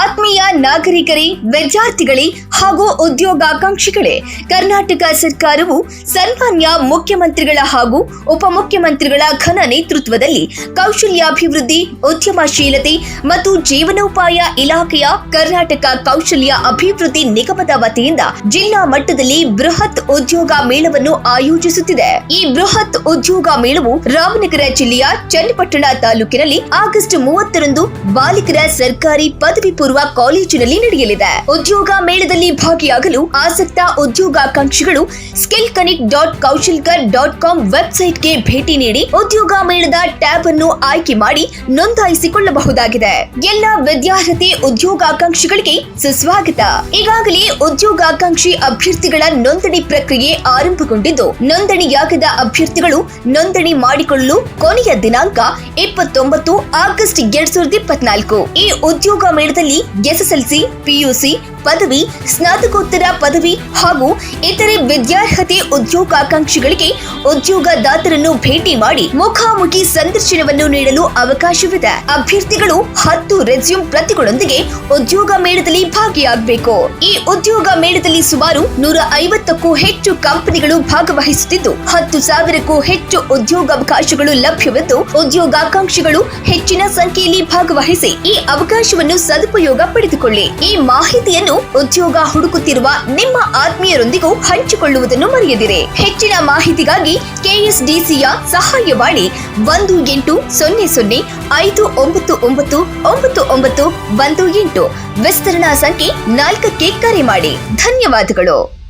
ಆತ್ಮೀಯ ನಾಗರಿಕರೇ, ವಿದ್ಯಾರ್ಥಿಗಳೇ ಹಾಗೂ ಉದ್ಯೋಗಾಕಾಂಕ್ಷಿಗಳೇ, ಕರ್ನಾಟಕ ಸರ್ಕಾರವು ಸನ್ಮಾನ್ಯ ಮುಖ್ಯಮಂತ್ರಿಗಳ ಹಾಗೂ ಉಪಮುಖ್ಯಮಂತ್ರಿಗಳ ಘನ ನೇತೃತ್ವದಲ್ಲಿ ಕೌಶಲ್ಯಾಭಿವೃದ್ಧಿ, ಉದ್ಯಮಶೀಲತೆ ಮತ್ತು ಜೀವನೋಪಾಯ ಇಲಾಖೆಯ ಕರ್ನಾಟಕ ಕೌಶಲ್ಯ ಅಭಿವೃದ್ಧಿ ನಿಗಮದ ವತಿಯಿಂದ ಜಿಲ್ಲಾ ಮಟ್ಟದಲ್ಲಿ ಬೃಹತ್ ಉದ್ಯೋಗ ಮೇಳವನ್ನು ಆಯೋಜಿಸುತ್ತಿದೆ. ಈ ಬೃಹತ್ ಉದ್ಯೋಗ ಮೇಳವು ರಾಮನಗರ ಜಿಲ್ಲೆಯ ಚನ್ನಪಟ್ಟಣ ತಾಲೂಕಿನಲ್ಲಿ ಆಗಸ್ಟ್ ಮೂವತ್ತರಂದು ಬಾಲಿಕರ ಸರ್ಕಾರಿ ಪದವಿ ಪೂರ್ವ ಕಾಲೇಜಿನಲ್ಲಿ ನಡೆಯಲಿದೆ. ಉದ್ಯೋಗ ಮೇಳದಲ್ಲಿ ಭಾಗಿಯಾಗಲು ಆಸಕ್ತ ಉದ್ಯೋಗಾಕಾಂಕ್ಷಿಗಳು skill connect dot Kaushalkar dot com ವೆಬ್ಸೈಟ್ಗೆ ಭೇಟಿ ನೀಡಿ ಉದ್ಯೋಗ ಮೇಳದ ಟ್ಯಾಬ್ ಅನ್ನು ಆಯ್ಕೆ ಮಾಡಿ ನೋಂದಾಯಿಸಿಕೊಳ್ಳಬಹುದಾಗಿದೆ. ಎಲ್ಲ ವಿದ್ಯಾರ್ಥಿ ಉದ್ಯೋಗಾಕಾಂಕ್ಷಿಗಳಿಗೆ ಸುಸ್ವಾಗತ. ಈಗಾಗಲೇ ಉದ್ಯೋಗಾಕಾಂಕ್ಷಿ ಅಭ್ಯರ್ಥಿಗಳ ನೋಂದಣಿ ಪ್ರಕ್ರಿಯೆ ಆರಂಭಗೊಂಡಿದ್ದು, ನೋಂದಣಿಯಾಗದ ಅಭ್ಯರ್ಥಿಗಳು ನೋಂದಣಿ ಮಾಡಿಕೊಳ್ಳಲು ಕೊನೆಯ ದಿನಾಂಕ ಇಪ್ಪತ್ತೊಂಬತ್ತು ಆಗಸ್ಟ್ ಎರಡ್ ಸಾವಿರದ ಇಪ್ಪತ್ನಾಲ್ಕು. ಈ ಉದ್ಯೋಗ ಮೇಳದಲ್ಲಿ ಎಸ್ಎಸ್ಎಲ್ಸಿ, ಪಿಯುಸಿ, ಪದವಿ, ಸ್ನಾತಕೋತ್ತರ ಪದವಿ ಹಾಗೂ ಇತರೆ ವಿದ್ಯಾರ್ಹತೆ ಉದ್ಯೋಗಾಕಾಂಕ್ಷಿಗಳಿಗೆ ಉದ್ಯೋಗದಾತರನ್ನು ಭೇಟಿ ಮಾಡಿ ಮುಖಾಮುಖಿ ಸಂದರ್ಶನವನ್ನು ನೀಡಲು ಅವಕಾಶವಿದೆ. ಅಭ್ಯರ್ಥಿಗಳು ಹತ್ತು ರೆಸ್ಯೂಮ್ ಪ್ರತಿಗಳೊಂದಿಗೆ ಉದ್ಯೋಗ ಮೇಳದಲ್ಲಿ ಭಾಗಿಯಾಗಬೇಕು. ಈ ಉದ್ಯೋಗ ಮೇಳದಲ್ಲಿ ಸುಮಾರು ನೂರ ಐವತ್ತಕ್ಕೂ ಹೆಚ್ಚು ಕಂಪನಿಗಳು ಭಾಗವಹಿಸುತ್ತಿದ್ದು, ಹತ್ತು ಸಾವಿರಕ್ಕೂ ಹೆಚ್ಚು ಉದ್ಯೋಗಾವಕಾಶಗಳು ಲಭ್ಯವಿದ್ದು ಉದ್ಯೋಗಾಕಾಂಕ್ಷಿಗಳು ಹೆಚ್ಚಿನ ಸಂಖ್ಯೆಯಲ್ಲಿ ಭಾಗವಹಿಸಿ ಈ ಅವಕಾಶವನ್ನು ಸದುಪಯೋಗ ಪಡೆದುಕೊಳ್ಳಿ. ಈ ಮಾಹಿತಿಯನ್ನು ಉದ್ಯೋಗ ಹುಡುಕುತ್ತಿರುವ ನಿಮ್ಮ ಆತ್ಮೀಯರೊಂದಿಗೂ ಹಂಚಿಕೊಳ್ಳುವುದನ್ನು ಮರೆಯದಿರಿ. ಹೆಚ್ಚಿನ ಮಾಹಿತಿಗಾಗಿ ಕೆಎಸ್ಡಿಸಿಯ ಸಹಾಯವಾಣಿ ಒಂದು ಎಂಟು ಸೊನ್ನೆ ಸೊನ್ನೆ ಐದು ಒಂಬತ್ತು ಒಂಬತ್ತು ಒಂಬತ್ತು ಒಂಬತ್ತು ಒಂದು ಎಂಟು. ವಿಸ್ತರಣಾ ಸಂಖ್ಯೆ ನಾಲ್ಕಕ್ಕೆ ಕರೆ ಮಾಡಿ. ಧನ್ಯವಾದಗಳು.